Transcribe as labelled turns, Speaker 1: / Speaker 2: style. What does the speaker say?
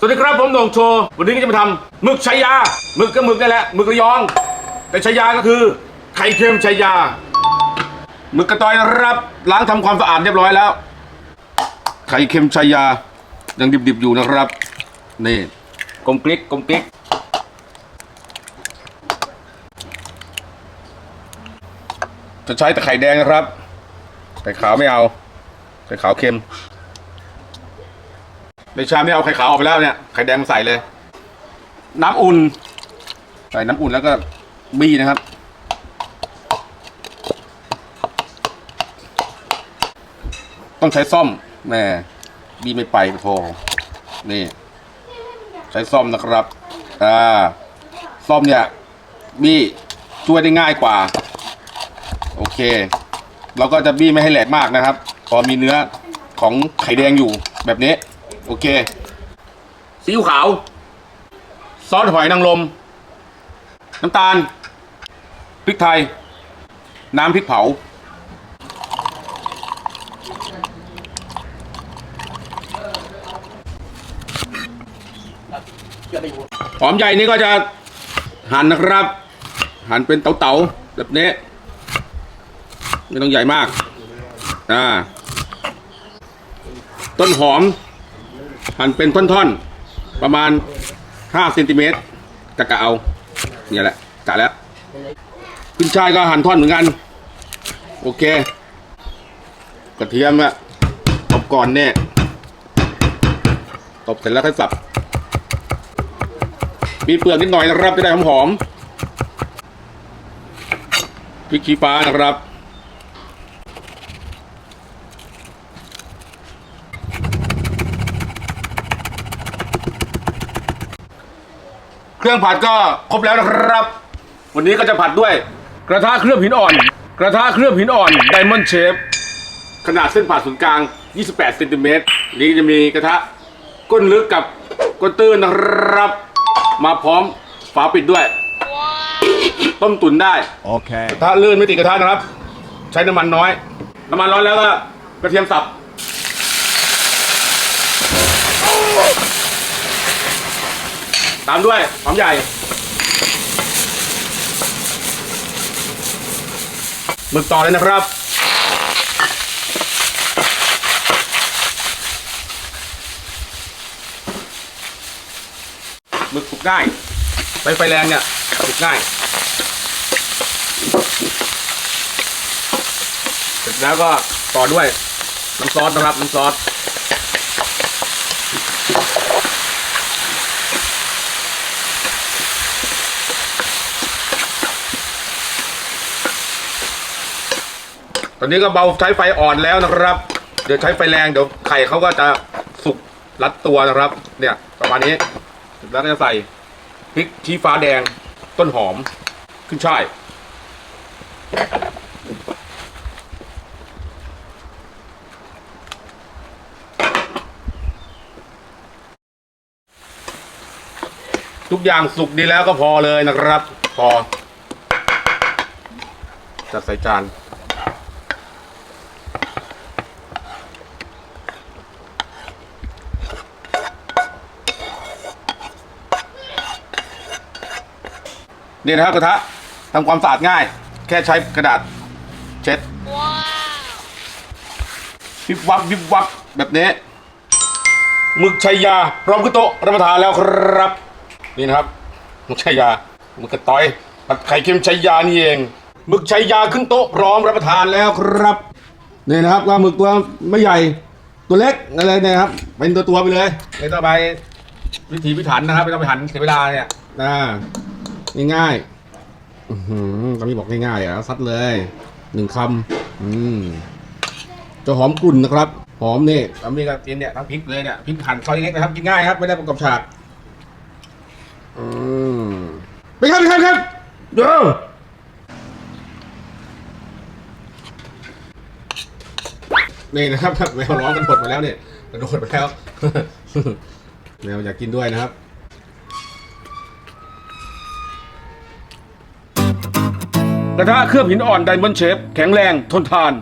Speaker 1: สวัสดีครับผมโหน่งโชว์วันนี้ก็จะมาทำหมึกชายาหมึกก็หมึกนั่แหละหมึกระยอง แต่ชายาก็คือไข่เค็มชายาหมึกกระตอยนะครับล้างทำความสะอาดเรียบร้อยแล้ว ไข่เค็มชายายังดิบๆอยู่นะครับนี่กลมกลิกกลมกลิกจะใช้แต่ไข่แดงนะครับไข่ขาวไม่เอาไข่ขาวเค็ม ในชามนี่เอาไข่ขาวออกไปแล้วเนี่ยไข่แดงใส่เลย น้ำอุ่น ใส่น้ำอุ่นแล้วก็บี้นะครับ ต้องใช้ซ่อมแม่บี้ไม่ไปโทนี่ ใช้ซ่อมนะครับอ่าซ่อมเนี่ยบี้ช่วยได้ง่ายกว่า โอเค เราก็จะบี้ไม่ให้แหลกมากนะครับ พอมีเนื้อของไข่แดงอยู่แบบนี้ โอเคซีอิ๊วขาว ซอสหอยนางรมน้ำตาลพริกไทย น้ำพริกเผา หอมใหญ่นี่ก็จะหั่นนะครับ หั่นเป็นเต๋าๆแบบนี้ ไม่ต้องใหญ่มาก อ่า ต้นหอม หั่นเป็นท่อนๆ ประมาณ5เซนติเมตรกะกะเอาเนี่ยแหละกะแล้วขึ้นช่ายก็หั่นท่อนเหมือนกัน โอเค กระเทียมอะตบก่อนเนี่ยตบเสร็จแล้วค่อยสับ มีเปลือกนิดหน่อยนะครับจะได้หอมๆพริกชี้ฟ้านะครับ เครื่องผัดก็ครบแล้วนะครับ วันนี้ก็จะผัดด้วย กระทะเคลือบหินอ่อน กระทะเคลือบหินอ่อนไดมอนด์เชฟขนาดเส้นผ่าศูนย์กลาง 28เซนติเมตรนี่จะมีกระทะก้นลึกกับก้นตื้นนะครับ มาพร้อมฝาปิดด้วย ต้มตุ๋นได้
Speaker 2: Okay.
Speaker 1: กระทะลื่นไม่ติดกระทะนะครับ ใช้น้ำมันน้อย น้ำมันร้อนแล้วก็กระเทียมสับ ตามด้วยหอมใหญ่ หมึกต่อเลยนะครับ หมึกสุกง่ายไฟไฟแรงเนี่ยสุกง่ายเสร็จแล้วก็ต่อด้วยน้ำซอสนะครับน้ำซอส ตอนนี้ก็เบาใช้ไฟอ่อนแล้วนะครับ เดี๋ยวใช้ไฟแรงเดี๋ยวไข่เขาก็จะสุกรัดตัวนะครับ เนี่ย ประมาณนี้ แล้วก็จะใส่พริกชี้ฟ้าแดงต้นหอมขึ้นช่ายทุกอย่างสุกดีแล้วก็พอเลยนะครับ พอจัดใส่จาน นี่นะครับกระทะทำความสะอาดง่าย แค่ใช้กระดาษเช็ดวิบวับวิบวับแบบนี้หมึกชัยยาพร้อมขึ้นโต๊ะรับประทานแล้วครับ นี่นะครับหมึกชัยยาหมึกกระต้อยผัดไข่เค็มชัยยานี่เองหมึกชัยยาขึ้นโต๊ะพร้อมรับประทานแล้วครับนี่นะครับปลาหมึกตัวไม่ใหญ่ตัวเล็กอะไรเนี่ยครับ เป็นตัวตัวๆไปเลยไม่ต้องไปวิธีพิถันนะครับไม่ต้องไปหันเสียเวลาเนี่ยนะ ง่ายๆ อือหือตอนนี้บอกง่ายๆอะซัดเลยหนึ่งคำอืมจะหอมกลุ่นนะครับ หอมนี่ตอนนี้ก็กินเนี่ยทั้งพริกเลยเนี่ยพริกหั่นซอยเล็กนะครับกินง่ายครับ ไม่ได้ประกอบฉาก อืมไปครับไปครับครับเดี๋ยวนี่นะครับแมวร้องกันหมดไปแล้วเนี่ยกระโดดไปแล้วแมวอยากกินด้วยนะครับ กระทะเคลือบหินอ่อนไดมอนด์เชฟแข็งแรงทนทาน